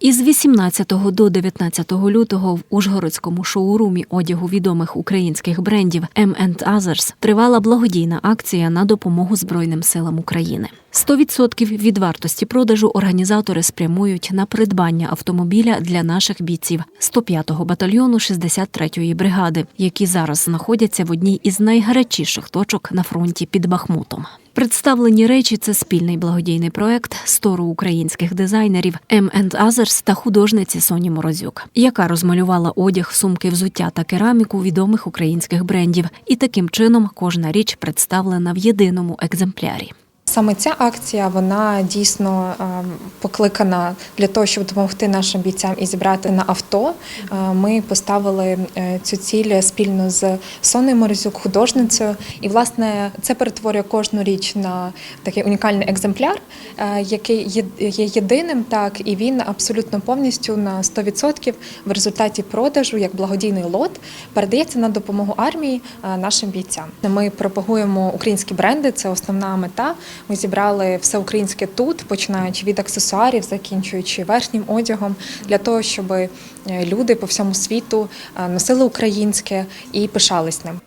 Із 18 до 19 лютого в Ужгородському шоурумі одягу відомих українських брендів M&Others тривала благодійна акція на допомогу Збройним силам України. 100% від вартості продажу організатори спрямують на придбання автомобіля для наших бійців 105-го батальйону 63-ї бригади, які зараз знаходяться в одній із найгарячіших точок на фронті під Бахмутом. Представлені речі це спільний благодійний проект стору українських дизайнерів M&Others та художниці Соні Морозюк, яка розмалювала одяг, сумки, взуття та кераміку відомих українських брендів. І таким чином кожна річ представлена в єдиному екземплярі. Саме ця акція вона дійсно е, покликана для того, щоб допомогти нашим бійцям і зібрати на авто. Е, Ми поставили е, цю ціль спільно з Соною Морозюк, художницею. І власне це перетворює кожну річ на такий унікальний екземпляр, е, який є єдиним, так і він абсолютно повністю на 100% в результаті продажу, як благодійний лот, передається на допомогу армії нашим бійцям. Ми пропагуємо українські бренди, це основна мета. Ми зібрали все українське тут, починаючи від аксесуарів, закінчуючи верхнім одягом, для того, щоб е, люди по всьому світу е, носили українське і пишались ним.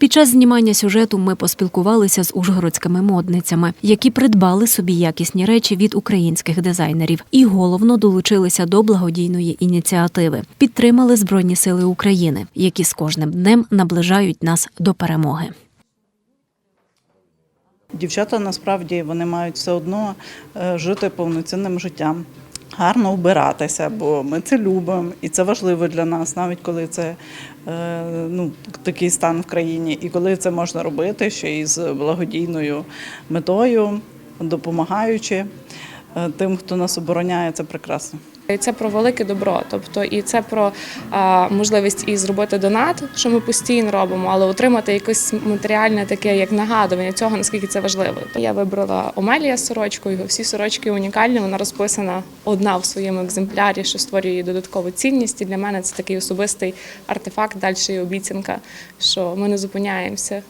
Під час знімання сюжету ми поспілкувалися з ужгородськими модницями, які придбали собі якісні речі від українських дизайнерів і головно долучилися до благодійної ініціативи. Підтримали Збройні Сили України, які з кожним днем наближають нас до перемоги. Дівчата насправді вони мають все одно е, жити повноцінним життям, гарно вбиратися, бо ми це любимо, і це важливо для нас, навіть коли це е, ну, такий стан в країні, і коли це можна робити ще із благодійною метою, допомагаючи тим, хто нас обороняє, це прекрасно. Це про велике добро, тобто і це про а, можливість і зробити донат, що ми постійно робимо, але отримати якесь матеріальне таке, як нагадування цього, наскільки це важливо. Я вибрала Омелія сорочку, його всі сорочки унікальні. Вона розписана одна в своєму екземплярі, що створює її додаткову цінність. І для мене це такий особистий артефакт, далі обіцянка, що ми не зупиняємося.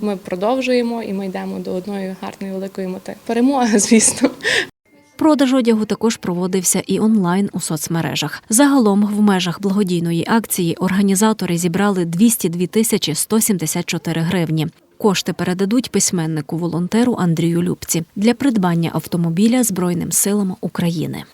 Ми продовжуємо і ми йдемо до одної гарної великої мети. Перемога, звісно. Продаж одягу також проводився і онлайн у соцмережах. Загалом в межах благодійної акції організатори зібрали 202 тисячі 174 гривні. Кошти передадуть письменнику волонтеру Андрію Любці для придбання автомобіля Збройним силам України.